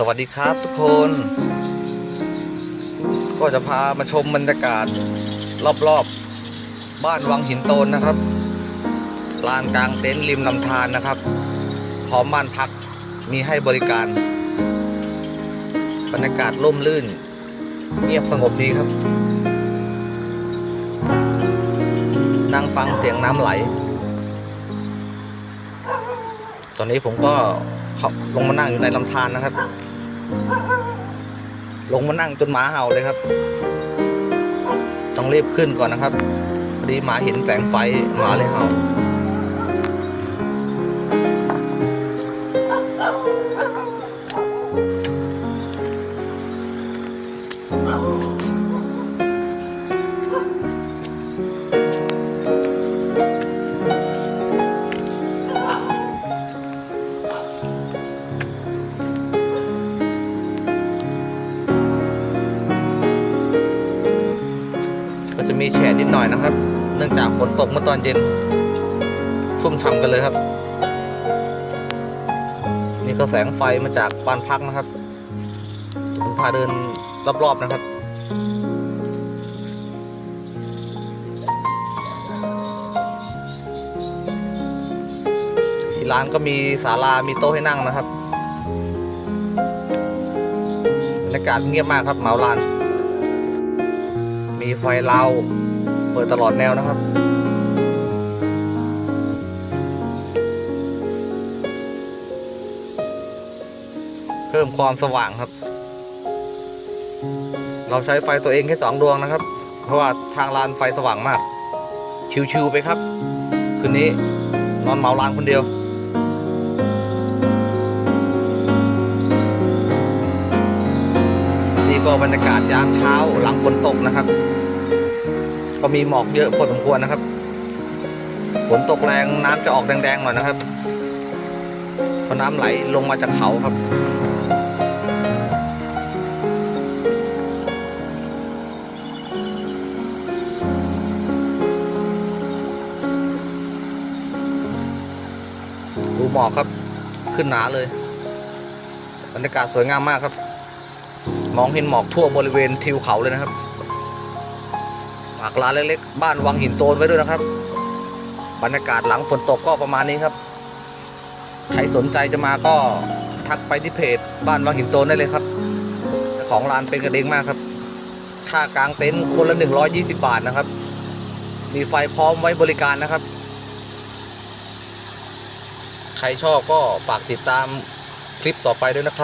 สวัสดีครับทุกคน ก็จะพามาชมบรรยากาศ รอบๆบ้านวังหินโตนนะครับลานกลางเต็นท์ริมลำธารนะครับพร้อมบ้านพักมีให้บริการ บรรยากาศร่มรื่น เงียบสงบดีครับ นั่งฟังเสียงน้ำไหล ตอนนี้ผมก็ลงมานั่งอยู่ในลำธารนะครับ ลงมานั่งจนหมาเห่าเลยครับ ต้องรีบขึ้นก่อนนะครับพอดีหมาเห็นแสงไฟหมาเลยเห่า มีแฉะนิดหน่อยนะครับ เนื่องจากฝนตกเมื่อตอนเย็นชุ่มฉ่ำกันเลยครับ นี่ก็แสงไฟมาจากบ้านพักนะครับผมพาเดินรอบๆนะครับที่ร้านก็มีศาลา มีโต๊ะให้นั่งนะครับบรรยากาศเงียบมากครับเหมาลาน ฟลาวเปิดตลอดแนวนะครับเพิ่มความสว่างครับ เราใช้ไฟตัวเองแค่สองดวงนะครับ เพราะว่าทางลานไฟสว่างมาก ชิวๆไปครับ คืนนี้นอนเหมาลานคนเดียว นี่ก็บรรยากาศยามเช้าหลังฝนตกนะครับ ก็มีหมอกเยอะพอสมควรนะครับ ฝนตกแรงน้ำจะออกแดงๆหน่อยนะครับเพราะน้ำไหลลงมาจากเขาครับดูหมอกครับขึ้นหนาเลยบรรยากาศสวยงามมากครับ มองเห็นหมอกทั่วบริเวณทิวเขาเลยนะครับากร้านเล็กๆ บ้านวังหินโตนไว้ด้วยนะครับ บรรยากาศหลังฝนตกก็ประมาณนี้ครับ ใครสนใจจะมาก็ทักไปที่เพจบ้านวังหินโตนได้เลยครับของร้านเป็นกระเด้งมากครับ ค่ากลางเต็นท์คนละ 120 บาทนะครับ มีไฟพร้อมไว้บริการนะครับ ใครชอบก็ฝากติดตามคลิปต่อไปด้วยนะครับ